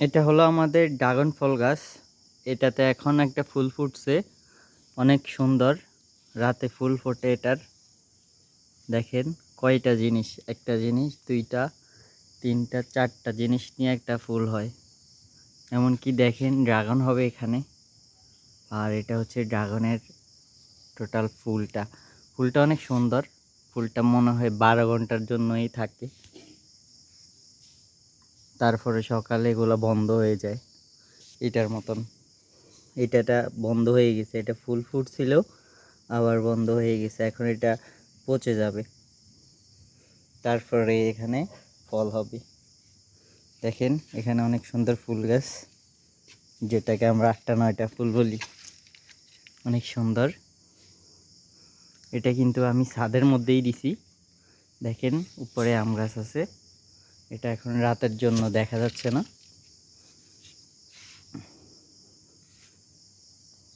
এটা হলো আমাদের ড্রাগন ফল গাছ। এটাতে এখন একটা ফুল ফুটছে, অনেক সুন্দর। রাতে ফুল ফোটে এটার। দেখেন, কয়টা জিনিস? একটা জিনিস, দুইটা, তিনটা, চারটা জিনিস নিয়ে একটা ফুল হয়। এমনকি দেখেন, ড্রাগন হবে এখানে। আর এটা হচ্ছে ড্রাগনের টোটাল ফুলটা। ফুলটা অনেক সুন্দর। ফুলটা মনে হয় বারো ঘণ্টার জন্যই থাকে। তারপরে সকালে এগুলো বন্ধ হয়ে যায়। এটার মতন। এটাটা বন্ধ হয়ে গেছে। এটা ফুল ফুটছিল, আবার বন্ধ হয়ে গেছে। এখন এটা পচে যাবে। তারপরে এখানে ফল হবে। দেখেন, এখানে অনেক সুন্দর ফুল গাছ। যেটাকে আমরা আটটা নয়টা ফুল বলি। অনেক সুন্দর। এটা কিন্তু আমি ছাদের মধ্যেই দিছি। দেখেন, উপরে আম গাছ আছে। এটা এখন রাতের জন্য দেখা যাচ্ছে না।